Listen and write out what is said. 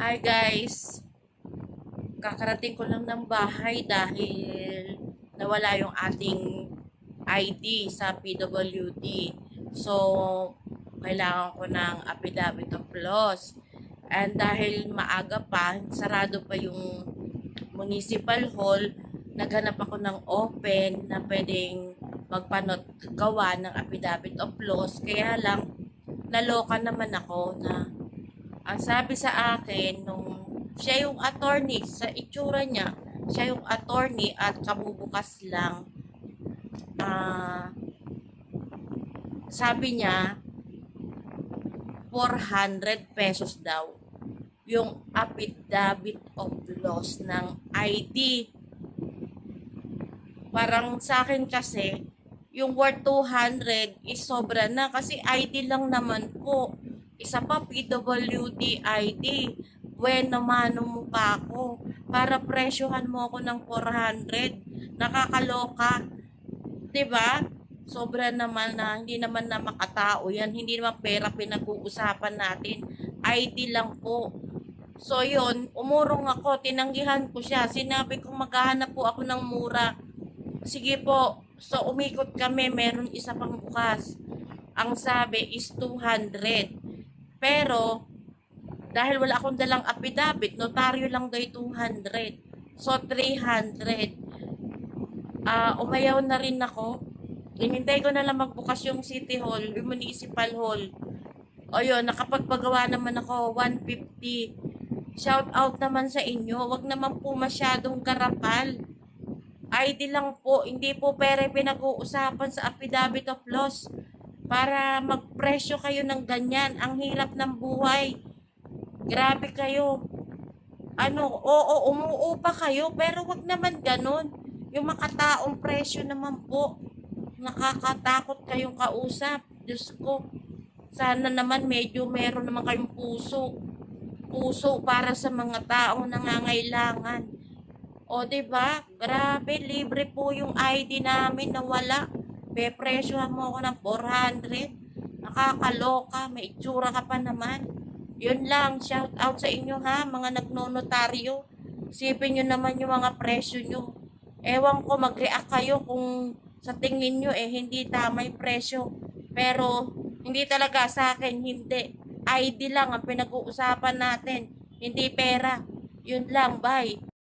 Hi guys! Kakarating ko lang ng bahay dahil nawala yung ating ID sa PWD. So, kailangan ko ng affidavit of loss. And dahil maaga pa, sarado pa yung municipal hall, naghanap ako ng open na pwedeng magpanot gawa ng affidavit of loss. Kaya lang, naloka naman ako na ang sabi sa akin nung siya yung attorney sa itsura niya siya yung attorney at kabubukas lang. Ah sabi niya 400 pesos daw yung affidavit of loss ng ID parang sa akin kasi yung worth 200 is sobra na kasi ID lang naman po isa pa PWD ID. Bueno, mano mo pa ako. Para presyohan mo ako ng 400. Nakakaloka. ba? Sobra naman na hindi naman na makatao yan. Hindi naman pera pinag-uusapan natin. ID lang po. So yun, umurong ako, tinanggihan ko siya. Sinabi kong maghahanap po ako ng mura. Sige po. So umikot kami, meron isa pang bukas. Ang sabi is 200. Pero, dahil wala akong dalang affidavit, notaryo lang yung 200. So, 300. Ah, umayaw na rin ako. Hinintay ko na lang magbukas yung City Hall, yung Municipal Hall. O yun, nakapagpagawa naman ako, 150. Shout out naman sa inyo. Wag naman po masyadong karapal. ID lang po, hindi po pera pinag-uusapan sa affidavit of loss para magpresyo kayo ng ganyan. Ang hirap ng buhay. Grabe kayo. Ano, oo, umuo pa kayo, pero wag naman ganun. Yung makataong presyo naman po. Nakakatakot kayong kausap. Diyos ko. Sana naman medyo meron naman kayong puso. Puso para sa mga taong nangangailangan. O, ba? Grabe, libre po yung ID namin na wala. Pepresyohan mo ako ng 400. Nakakaloka, may itsura ka pa naman. Yun lang, shout out sa inyo ha, mga nagnonotaryo. Sipin nyo naman yung mga presyo nyo. Ewan ko, mag-react kayo kung sa tingin nyo eh, hindi tama yung presyo. Pero, hindi talaga sa akin, hindi. ID lang ang pinag-uusapan natin. Hindi pera. Yun lang, bye.